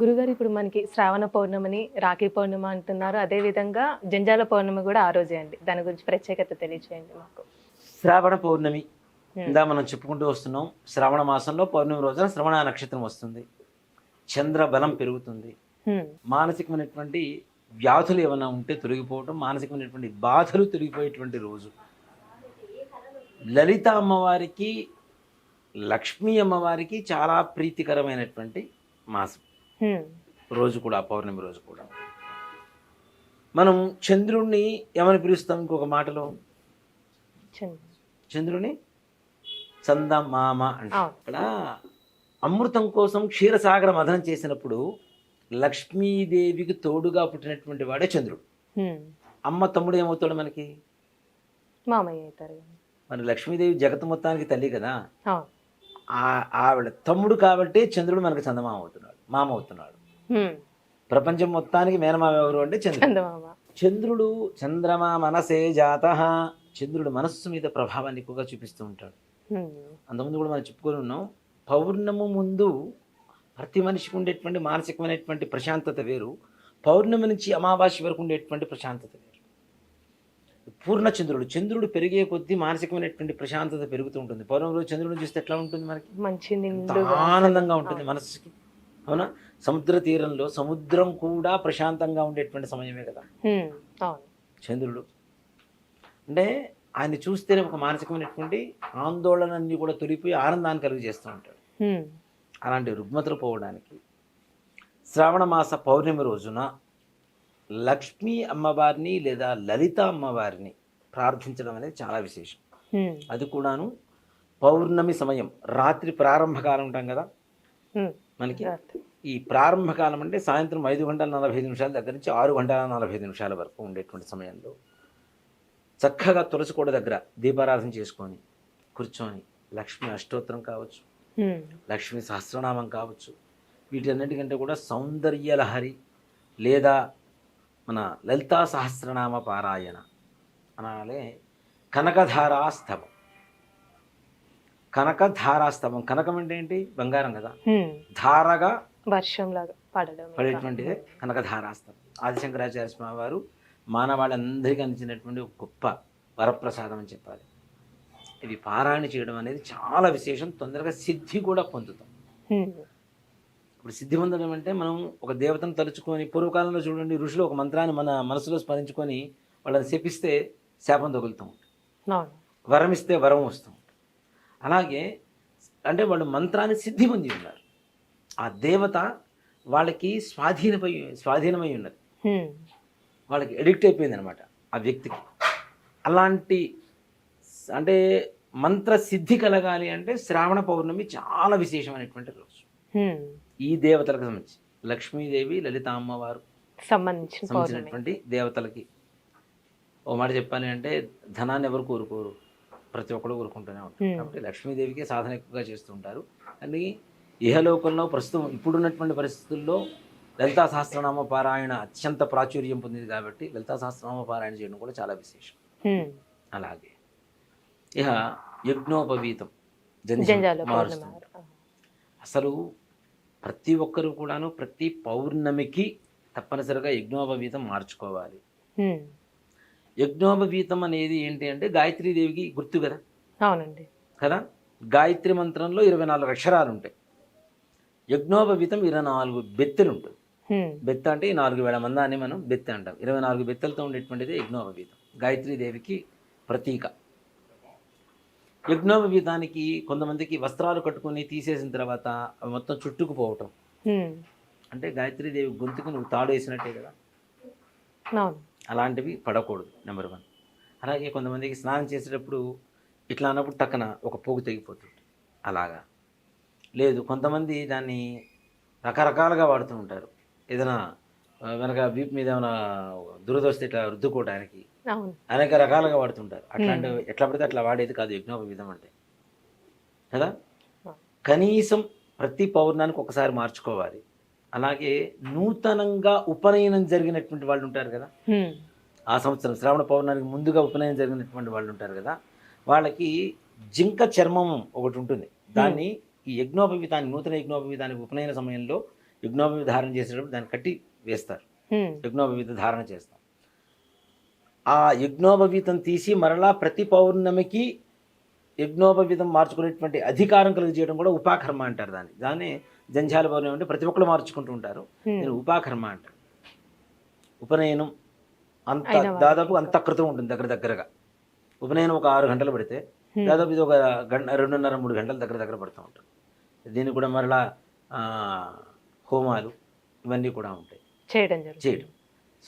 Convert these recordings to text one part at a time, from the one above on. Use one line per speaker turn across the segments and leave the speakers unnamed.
గురుగారు ఇప్పుడు మనకి శ్రావణ పౌర్ణమిని రాఖీ పౌర్ణమి అంటున్నారు. అదేవిధంగా జంజాల పౌర్ణమి కూడా ఆ రోజే అండి. దాని గురించి ప్రత్యేకత తెలియచేయండి మాకు.
శ్రావణ పౌర్ణమి ఇందా మనం చెప్పుకుంటూ వస్తున్నాం. శ్రావణ మాసంలో పౌర్ణమి రోజున శ్రవణ నక్షత్రం వస్తుంది. చంద్ర బలం పెరుగుతుంది.
హ్మ్.
మానసికమైనటువంటి వ్యాధులు ఏమైనా ఉంటే తొలగిపోవటం మానసికమైనటువంటి బాధలు తొలగిపోయేటువంటి రోజు. లలిత అమ్మవారికి లక్ష్మీ అమ్మవారికి చాలా ప్రీతికరమైనటువంటి మాసం. రోజు కూడా పౌర్ణమి రోజు కూడా. మనం చంద్రుణ్ణి ఏమని పిలుస్తాం ఇంకొక మాటలో?
చంద్ర.
చంద్రుని చందమామ అంటే. ఇక్కడ అమృతం కోసం క్షీరసాగర మథనం చేసినప్పుడు లక్ష్మీదేవికి తోడుగా పుట్టినటువంటి వాడే చంద్రుడు. అమ్మ తమ్ముడు ఏమవుతాడు మనకి?
మామయ్య అవుతారు
మరి లక్ష్మీదేవి జగత్ మొత్తానికి తల్లి కదా. ఆ- ఆవిడ తమ్ముడు కాబట్టి చంద్రుడు మనకి చందమామ అవుతున్నాడు. మామ అవుతున్నాడు. ప్రపంచం మొత్తానికి మేనమామ ఎవరు అంటే చంద్రుడు. చంద్రుడు చంద్రమా మనసే జాత. చంద్రుడు మనస్సు మీద ప్రభావాన్ని ఎక్కువగా చూపిస్తూ ఉంటాడు. అంతకుముందు కూడా మనం చెప్పుకొని ఉన్నాం పౌర్ణము ముందు ప్రతి మనిషికి ఉండేటువంటి మానసికమైనటువంటి ప్రశాంతత వేరు. పౌర్ణమి నుంచి అమావాస్య వరకు ఉండేటువంటి ప్రశాంతత వేరు. పూర్ణ చంద్రుడు చంద్రుడు పెరిగే కొద్దీ మానసికమైనటువంటి ప్రశాంతత పెరుగుతూ ఉంటుంది. పౌర్ణమి రోజు చంద్రుడు చూస్తే ఎట్లా ఉంటుంది మనకి?
మంచి
ఆనందంగా ఉంటుంది మనసుకి అవునా? సముద్ర తీరంలో సముద్రం కూడా ప్రశాంతంగా ఉండేటువంటి సమయమే కదా. చంద్రుడు. అంటే ఆయన చూస్తేనే ఒక మానసికమైనటువంటి ఆందోళనని కూడా తొలిపోయి ఆనందాన్ని కలుగు చేస్తూ ఉంటాడు. అలాంటి రుగ్మతలు పోవడానికి శ్రావణ మాస పౌర్ణమి రోజున లక్ష్మీ అమ్మవారిని లేదా లలిత అమ్మవారిని ప్రార్థించడం అనేది చాలా విశేషం. అది కూడాను పౌర్ణమి సమయం రాత్రి ప్రారంభకాలం ఉంటాం కదా. మనకి. ఈ ప్రారంభకాలం అంటే సాయంత్రం ఐదు గంటల నలభై ఐదు నిమిషాల దగ్గర నుంచి ఆరు గంటల నలభై ఐదు నిమిషాల వరకు ఉండేటువంటి సమయంలో చక్కగా తులసి కోట దగ్గర దీపారాధన చేసుకొని కూర్చొని లక్ష్మి అష్టోత్తరం కావచ్చు. లక్ష్మి సహస్రనామం కావచ్చు వీటన్నిటికంటే కూడా సౌందర్య లహరి లేదా మన లలితా సహస్రనామ పారాయణ అనాలే కనకధారాస్తవం కనకధారాస్తవం కనకం అంటే ఏంటి? బంగారం కదా. ధారగా
వర్షంలాగా పడడం
పడేటువంటిదే కనకధారాస్తవం ఆదిశంకరాచార్య స్వామి వారు మానవాళందరికీ అందించినటువంటి ఒక గొప్ప వరప్రసాదం అని చెప్పాలి. ఇది పారాయణ చేయడం అనేది చాలా విశేషం. తొందరగా సిద్ధి కూడా పొందుతాం. ఇప్పుడు సిద్ధి పొందడం అంటే మనం ఒక దేవతను తలుచుకొని పూర్వకాలంలో చూడండి ఋషులు ఒక మంత్రాన్ని మన మనసులో స్మరించుకొని వాళ్ళని శపిస్తే శాపం తగులుతాం. వరం ఇస్తే వరం వస్తాం అలాగే అంటే వాళ్ళు మంత్రాన్ని సిద్ధి పొంది ఉన్నారు. ఆ దేవత వాళ్ళకి స్వాధీనమై స్వాధీనమై ఉన్నది. వాళ్ళకి ఎడిక్ట్ అయిపోయింది అనమాట ఆ వ్యక్తికి. అలాంటి అంటే మంత్ర సిద్ధి కలగాలి అంటే శ్రావణ పౌర్ణమి చాలా విశేషమైనటువంటి రోజు. ఈ దేవతలకు సంబంధించి లక్ష్మీదేవి లలిత అమ్మవారు సంబంధించినటువంటి దేవతలకి. ఓ మాట చెప్పాలి అంటే ధనాన్ని ఎవరు కోరుకోరు. ప్రతి ఒక్కరు కోరుకుంటూనే ఉంటారు. కాబట్టి లక్ష్మీదేవికి సాధన ఎక్కువగా చేస్తూ ఉంటారు కానీ ఇహలోకంలో ప్రస్తుతం ఇప్పుడున్నటువంటి పరిస్థితుల్లో లలితా సహస్రనామ పారాయణ అత్యంత ప్రాచుర్యం పొందింది కాబట్టి లలితా సహస్రనామ పారాయణ చేయడం కూడా చాలా విశేషం. అలాగే ఇహ యజ్ఞోపవీతం మారుస్తుంది అసలు ప్రతి ఒక్కరూ కూడాను ప్రతి పౌర్ణమికి తప్పనిసరిగా యజ్ఞోపవీతం మార్చుకోవాలి. యజ్ఞోపవీతం అనేది ఏంటి అంటే గాయత్రీదేవికి గుర్తు కదా?
అవునండి.
కదా? గాయత్రి మంత్రంలో ఇరవై నాలుగు అక్షరాలు ఉంటాయి. యజ్ఞోపవీతం ఇరవై నాలుగు బెత్తెలు ఉంటుంది. బెత్త అంటే ఈ నాలుగు వేల మంది అని మనం బెత్త అంటాం. ఇరవై నాలుగు బెత్తలతో ఉండేటువంటిది యజ్ఞోపవీతం. గాయత్రీదేవికి ప్రతీక. యజ్ఞోపవీతానికి కొంతమందికి వస్త్రాలు కట్టుకొని తీసేసిన తర్వాత అవి మొత్తం చుట్టుకుపోవటం. అంటే గాయత్రీదేవి గొంతుకు నువ్వు తాడు వేసినట్టే కదా? అలాంటివి పడకూడదు నెంబర్ వన్ అలాగే కొంతమందికి స్నానం చేసేటప్పుడు ఇట్లా అన్నప్పుడు టక్కన ఒక పోగు తెగిపోతుంది అలాగా. లేదు కొంతమంది దాన్ని రకరకాలుగా వాడుతూ ఉంటారు. ఏదైనా వెనక వీపు మీద ఏమైనా దురదొస్తే ఇట్లా రుద్దుకోవడానికి అనేక రకాలుగా వాడుతుంటారు. అట్లాంటి ఎట్లా పడితే అట్లా వాడేది కాదు యజ్ఞోపవీతం అంటే. కదా? కనీసం ప్రతి పౌర్ణానికి ఒకసారి మార్చుకోవాలి. అలాగే నూతనంగా ఉపనయనం జరిగినటువంటి వాళ్ళు ఉంటారు కదా. ఆ సంవత్సరం శ్రావణ పౌర్ణానికి ముందుగా ఉపనయనం జరిగినటువంటి వాళ్ళు ఉంటారు కదా. వాళ్ళకి జింక చర్మం ఒకటి ఉంటుంది. దాన్ని ఈ యజ్ఞోపవీతాన్ని నూతన యజ్ఞోపవీతానికి ఉపనయన సమయంలో యజ్ఞోపవీ ధారణ చేసేటప్పుడు దాన్ని కట్టి వేస్తారు. యజ్ఞోపవీత ధారణ చేస్తాం. ఆ యజ్ఞోపవీతం తీసి మరలా ప్రతి పౌర్ణమికి యజ్ఞోపవీతం మార్చుకునేటువంటి అధికారం కలిగజేయడం కూడా ఉపాకర్మ అంటారు దాన్ని. దాన్ని జంఝాల పౌర్ణమి అంటే ప్రతి ఒక్కరు మార్చుకుంటూ ఉంటారు. నేను ఉపాకర్మ అంటారు ఉపనయనం అంత దాదాపు అంత క్రితం ఉంటుంది దగ్గర దగ్గరగా. ఉపనయనం ఒక ఆరు గంటలు పడితే. దాదాపు ఇది ఒక గంట రెండున్నర మూడు గంటల దగ్గర దగ్గర పడుతూ ఉంటుంది దీనికి కూడా మరలా హోమాలు ఇవన్నీ కూడా ఉంటాయి.
చేయడం
చేయడం.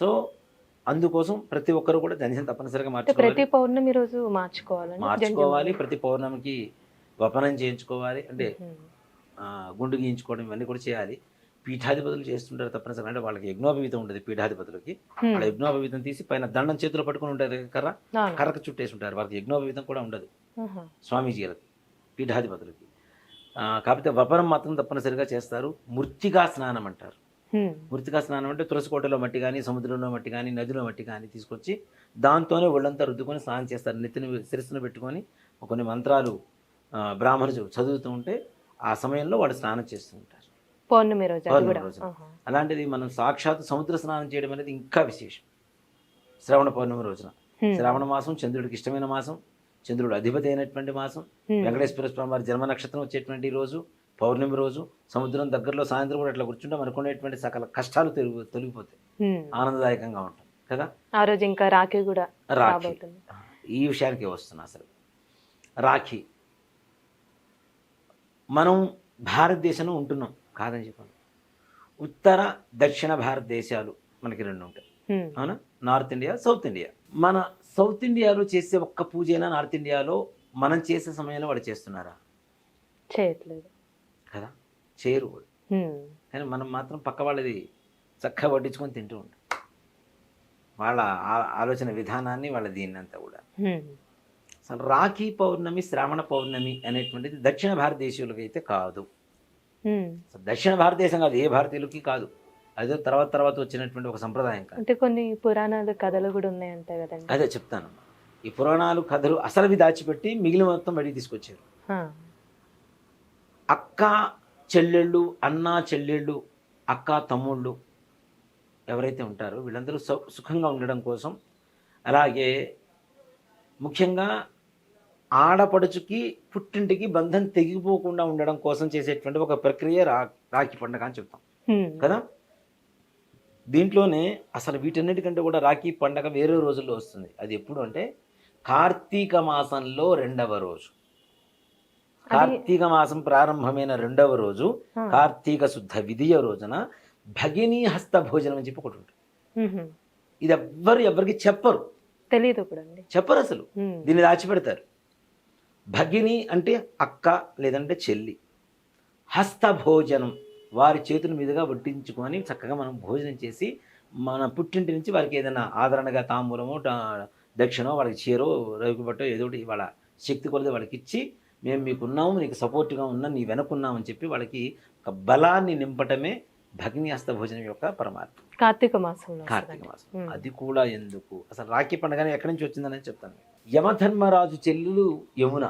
సో అందుకోసం ప్రతి ఒక్కరు కూడా జంధ్యం తప్పనిసరిగా
అంటే ప్రతి
మార్చుకోవాలి
పౌర్ణమి రోజు మార్చుకోవాలండి
మార్చుకోవాలి. ప్రతి పౌర్ణమికి వపనం చేయించుకోవాలి. అంటే గుండు గీయించుకోవడం ఇవన్నీ కూడా చేయాలి. పీఠాధిపతులు చేస్తుంటారు తప్పనిసరిగా. అంటే వాళ్ళకి యజ్ఞోపవీతం ఉంటుంది పీఠాధిపతులకి. వాళ్ళ యజ్ఞోపవీతం తీసి పైన దండం చేతిలో పట్టుకుని ఉంటారు కర్ర. కర్రకు చుట్టేసి ఉంటారు వాళ్ళకి యజ్ఞోపవీతం కూడా ఉండదు. స్వామీజీలకి పీఠాధిపతులకి. కాకపోతే వపనం మాత్రం తప్పనిసరిగా చేస్తారు. మృత్తికా స్నానం అంటారు. మృతికా స్నానం అంటే తులసికోటలో మట్టి కానీ సముద్రంలో మట్టి కానీ నదిలో మట్టి కానీ తీసుకొచ్చి దాంతోనే ఒళ్ళంతా రుద్దుకొని స్నానం చేస్తారు. నెత్తిని శిరస్సును పెట్టుకొని కొన్ని మంత్రాలు బ్రాహ్మణులు చదువుతూ ఉంటే ఆ సమయంలో వాళ్ళు స్నానం చేస్తూ ఉంటారు.
పౌర్ణమి రోజు
పౌర్ణమి రోజు. అలాంటిది మనం సాక్షాత్ సముద్ర స్నానం చేయడం అనేది ఇంకా విశేషం. శ్రవణ పౌర్ణమి రోజున. శ్రావణ మాసం చంద్రుడికి ఇష్టమైన మాసం చంద్రుడు అధిపతి అయినటువంటి మాసం. వెంకటేశ్వర స్వామి వారి జన్మ నక్షత్రం వచ్చేటువంటి రోజు పౌర్ణమి రోజు సముద్రం దగ్గరలో సాయంత్రం కూడా అట్లా కూర్చుంటే మనకునేటువంటి సకల కష్టాలు తొలగి తొలగిపోతాయి. ఆనందదాయకంగా ఉంటుంది కదా?
ఆ రోజు ఇంకా రాఖీ కూడా
రాఖీ. ఈ విషయానికి వస్తున్నా అసలు. రాఖీ. మనం భారతదేశంలో ఉంటున్నాం. కాదని చెప్పాను. ఉత్తర దక్షిణ భారతదేశాలు మనకి రెండు ఉంటాయి. అవునా? North India south India. మన సౌత్ ఇండియాలో చేసే ఒక్క పూజైనా నార్త్ ఇండియాలో మనం చేసే సమయంలో వాళ్ళు చేస్తున్నారా?
చేయట్లేదు.
కదా? చేయరు. కానీ మనం మాత్రం పక్క వాళ్ళది చక్కగా వడ్డించుకొని తింటూ ఉంటాం. వాళ్ళ ఆ- ఆలోచన విధానాన్ని వాళ్ళ దీన్నంతా కూడా.
హ్మ్.
అసలు రాఖీ పౌర్ణమి శ్రావణ పౌర్ణమి అనేటువంటిది దక్షిణ భారతదేశీయులకి అయితే కాదు దక్షిణ భారతదేశం కాదు ఏ భారతీయులకి కాదు. అదే తర్వాత తర్వాత వచ్చినటువంటి ఒక సంప్రదాయం కాదు.
అంటే కొన్ని పురాణాలు కథలు కూడా ఉన్నాయంట కదండి.
అదే చెప్తాను. ఈ పురాణాలు కథలు అసలువి దాచిపెట్టి మిగిలిన మొత్తం బయటికి తీసుకొచ్చారు. అక్క చెల్లెళ్ళు అన్న చెల్లెళ్ళు అక్క తమ్ముళ్ళు ఎవరైతే ఉంటారో వీళ్ళందరూ సుఖంగా ఉండడం కోసం అలాగే ముఖ్యంగా ఆడపడుచుకి పుట్టింటికి బంధం తెగిపోకుండా ఉండడం కోసం చేసేటువంటి ఒక ప్రక్రియ రా రాఖీ పండుగ అని చెప్తాం. కదా? దీంట్లోనే అసలు వీటన్నిటికంటే కూడా రాఖీ పండగ వేరే రోజుల్లో వస్తుంది. అది ఎప్పుడు అంటే కార్తీక మాసంలో రెండవ రోజు. కార్తీక మాసం ప్రారంభమైన రెండవ రోజు. కార్తీక శుద్ధ విధియ రోజున భగినీ హస్త భోజనం అని చెప్పి ఒకటి ఉంటుంది. ఇది ఎవ్వరు ఎవరికి చెప్పరు.
అండి
చెప్పరు అసలు. దీన్ని దాచిపెడతారు. భగిని అంటే అక్క లేదంటే చెల్లి. హస్త భోజనం వారి చేతుల మీదుగా వడ్డించుకొని చక్కగా మనం భోజనం చేసి మన పుట్టింటి నుంచి వారికి ఏదైనా ఆదరణగా తాంబూలమో దక్షిణో వాళ్ళకి చీరో రేగు బట్టో ఏదో ఒకటి వాళ్ళ శక్తి కొలది వాళ్ళకి ఇచ్చి మేము మీకున్నాము నీకు సపోర్ట్గా ఉన్నాం నీ వెనకున్నామని చెప్పి వాళ్ళకి ఒక బలాన్ని నింపటమే భగిని హస్త భోజనం యొక్క పరమార్థం.
కార్తీక మాసంలో
కార్తీక. మాసం. అది కూడా ఎందుకు? అసలు రాఖీ పండుగ ఎక్కడి నుంచి వచ్చిందని చెప్తాను యమధర్మరాజు చెల్లెలు యమున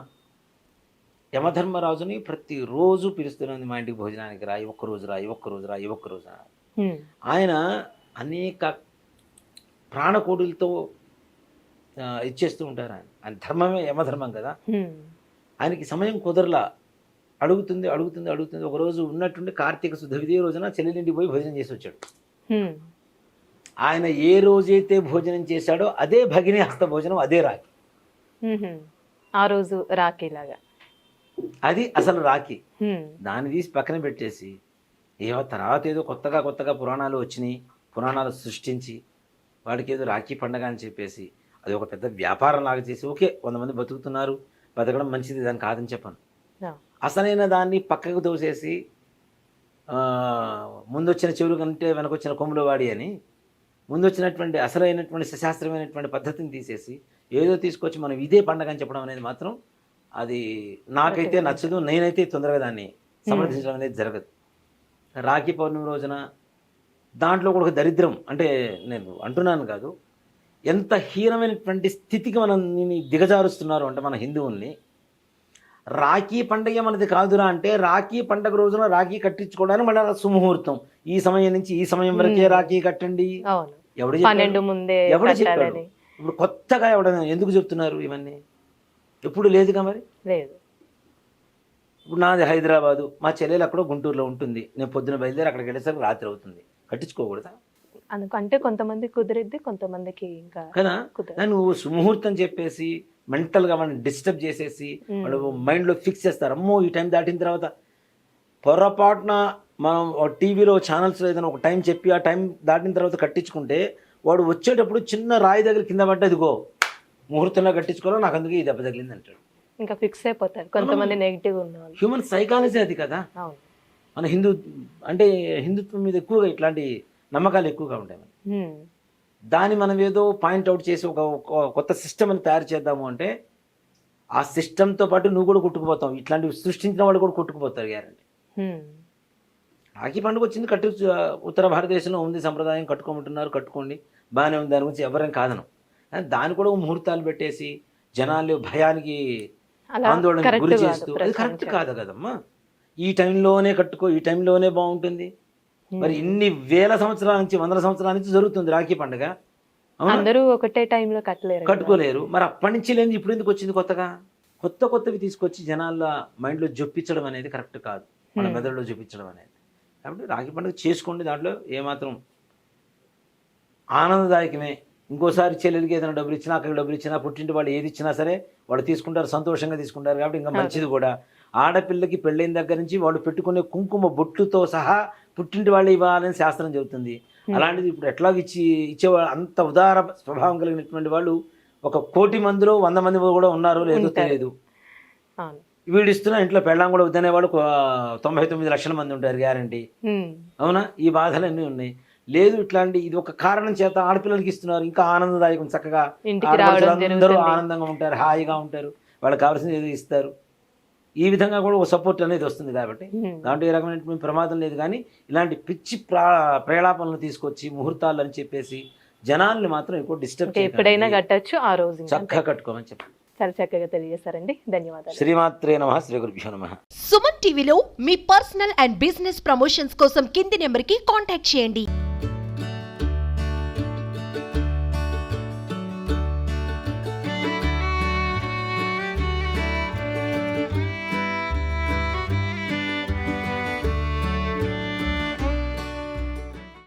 యమధర్మరాజుని ప్రతిరోజు పిలుస్తున్నది మా ఇంటికి భోజనానికి రా ఈ ఒక్క రోజు రా ఈ ఒక్క రోజు రా ఈ ఒక్క రోజు రా. ఆయన అనేక ప్రాణకోడులతో ఇచ్చేస్తూ ఉంటారు ఆయన ఆయన ధర్మమే యమధర్మం కదా. ఆయనకి సమయం కుదరలా అడుగుతుంది అడుగుతుంది అడుగుతుంది ఒకరోజు ఉన్నట్టుండి కార్తీక శుద్ధ విధి రోజున చెల్లెలింటికి పోయి భోజనం చేసి వచ్చాడు. ఆయన ఏ రోజైతే భోజనం చేశాడో అదే భగిని హస్త భోజనం అదే
మ్మ్. ఆ రోజు రాఖీలాగా
అది అసలు రాఖీ. దాన్ని తీసి పక్కన పెట్టేసి ఏవో తర్వాత ఏదో కొత్తగా కొత్తగా పురాణాలు వచ్చినాయి పురాణాలు సృష్టించి వాడికి ఏదో రాఖీ పండగ అని చెప్పేసి అది ఒక పెద్ద వ్యాపారం లాగా చేసి ఓకే కొంతమంది బతుకుతున్నారు బతకడం మంచిది దాన్ని కాదని చెప్పను. అసలైన దాన్ని పక్కకు తోసేసి ఆ, ముందు వచ్చిన చెవులు కంటే వెనకొచ్చిన కొమ్ములు వాడి అని ముందు వచ్చినటువంటి అసలైనటువంటి సశాస్త్రమైనటువంటి పద్ధతిని తీసేసి ఏదో తీసుకొచ్చి మనం ఇదే పండగ అని చెప్పడం అనేది మాత్రం అది నాకైతే నచ్చదు. నేనైతే తొందరగా దాన్ని సమర్థించడం అనేది జరగదు. రాఖీ పౌర్ణమి రోజున దాంట్లో కూడా ఒక దరిద్రం అంటే నేను అంటున్నాను కాదు. ఎంత హీనమైనటువంటి స్థితికి మనం దిగజారుస్తున్నారు అంటే మన హిందువుల్ని. రాఖీ పండగ మనది కాదురా అంటే రాఖీ పండగ రోజున రాఖీ కట్టించుకోవడానికి మళ్ళీ సుముహూర్తం. ఈ సమయం నుంచి ఈ సమయం వరకే. రాఖీ కట్టండి. ఎవడు చెప్పాడు?
ముందే
ఎవడు చెప్పాడు? ఇప్పుడు కొత్తగా ఎవడైనా ఎందుకు చెప్తున్నారు ఇవన్నీ? ఎప్పుడు లేదుగా మరి?
లేదు.
ఇప్పుడు నాది హైదరాబాదు మా చెల్లెలు అక్కడ గుంటూరులో ఉంటుంది. నేను పొద్దున బయలుదేరి అక్కడికి వెళ్ళేసరికి రాత్రి అవుతుంది. కట్టించుకోకూడదా?
అంటే కొంతమంది కుదిరిద్ది కొంతమందికి ఇంకా
కదా? నువ్వు సుముహూర్తం చెప్పేసి మెంటల్గా వాళ్ళని డిస్టర్బ్ చేసేసి. వాళ్ళు మైండ్లో ఫిక్స్ చేస్తారు. అమ్మో ఈ టైం దాటిన తర్వాత పొరపాటున మనం టీవీలో ఛానల్స్లో ఏదైనా ఒక టైం చెప్పి ఆ టైం దాటిన తర్వాత కట్టించుకుంటే వాడు వచ్చేటప్పుడు చిన్న రాయి దగ్గర కింద పడ్డదిగో ముహూర్తంలో కట్టించుకోవాలో? నాకు అందుకే ఈ దెబ్బ తగిలింది అంటాడు.
ఇంకా ఫిక్స్ అయిపోతారు. కొంతమంది నెగిటివ్ ఉన్న వాళ్ళు
హ్యూమన్ సైకాలజీ అది కదా. మన హిందూ అంటే హిందుత్వం మీద ఎక్కువగా ఇట్లాంటి నమ్మకాలు ఎక్కువగా ఉంటాయి మనకి. దాన్ని మనం ఏదో పాయింట్ అవుట్ చేసి ఒక కొత్త సిస్టమ్ అని తయారు చేద్దాము అంటే ఆ సిస్టంతో పాటు నువ్వు కూడా కొట్టుకుపోతావు. ఇట్లాంటివి సృష్టించిన వాళ్ళు కూడా కొట్టుకుపోతారు గ్యారంటీ. రాఖీ పండుగ వచ్చింది కట్టు ఉత్తర భారతదేశంలో ఉంది సంప్రదాయం కట్టుకోమంటున్నారు కట్టుకోండి బాగానే ఉంది దాని గురించి ఎవరేం కాదను. కానీ దాని కూడా ముహూర్తాలు పెట్టేసి జనాలు భయానికి ఆందోళన గురి
కాదు
చేస్తూ అది కరెక్ట్. కాదు కదమ్మా. ఈ టైంలోనే కట్టుకో ఈ టైంలోనే బాగుంటుంది. మరి ఇన్ని వేల సంవత్సరాల నుంచి వందల సంవత్సరాల నుంచి జరుగుతుంది రాఖీ పండుగ.
అందరూ ఒకటే టైంలో కట్టలేరు.
కట్టుకోలేరు. మరి అప్పటి నుంచి లేని ఇప్పుడు ఎందుకు వచ్చింది కొత్తగా? కొత్త కొత్తవి తీసుకొచ్చి జనాల మైండ్లో జొప్పించడం అనేది కరెక్ట్ కాదు. మన
Hmm.
మెదడులో చూపించడం అనేది. కాబట్టి రాఖీ పండుగ చేసుకోండి దాంట్లో ఏమాత్రం ఆనందదాయకమే. ఇంకోసారి చెల్లెలికి ఏదైనా డబ్బులు ఇచ్చినా అక్కడికి డబ్బులు ఇచ్చినా పుట్టింటి వాళ్ళు ఏది ఇచ్చినా సరే వాళ్ళు తీసుకుంటారు సంతోషంగా తీసుకుంటారు కాబట్టి ఇంకా మంచిది కూడా. ఆడపిల్లకి పెళ్ళైన దగ్గర నుంచి వాళ్ళు పెట్టుకునే కుంకుమ బొట్టుతో సహా పుట్టింటి వాళ్ళు ఇవ్వాలని శాస్త్రం చెబుతుంది. అలాంటిది ఇప్పుడు ఎట్లా ఇచ్చి ఇచ్చేవాళ్ళు అంత ఉదార స్వభావం కలిగినటువంటి వాళ్ళు ఒక కోటి మందిలో వంద మంది కూడా ఉన్నారో లేదో. తెలియదు. వీడు ఇస్తున్నా ఇంట్లో పెళ్ళాం కూడా వద్దనే వాళ్ళు తొంభై తొమ్మిది లక్షల మంది ఉంటారు గ్యారంటీ. అవునా? ఈ బాధలన్నీ ఉన్నాయి. లేదు ఇట్లాంటి ఇది ఒక కారణం చేత ఆడపిల్లలకి ఇస్తున్నారు. ఇంకా ఆనందదాయకం చక్కగా అందరూ ఆనందంగా ఉంటారు హాయిగా ఉంటారు. వాళ్ళకి కావాల్సింది ఏదో ఇస్తారు. ఈ విధంగా కూడా ఒక సపోర్ట్ అనేది వస్తుంది కాబట్టి. దాంట్లో ఏ రకమైనటువంటి ప్రమాదం లేదు. కానీ ఇలాంటి పిచ్చి ప్రా ప్రేలాపనలు తీసుకొచ్చి ముహూర్తాలు అని చెప్పేసి జనాల్ని మాత్రం ఎక్కువ డిస్టర్బ్
ఎప్పుడైనా కట్టచ్చు ఆ రోజు.
చక్కగా కట్టుకోమని చెప్పి.
చాలా చక్కగా తెలియజేశారండి ధన్యవాదాలు.
శ్రీమాత్రే నమ శ్రీ గురుభ్యో నమ.
సుమన్ టీవీలో మీ పర్సనల్ అండ్ బిజినెస్ ప్రమోషన్స్ కోసం కింది నెంబర్కి కాంటాక్ట్ చేయండి.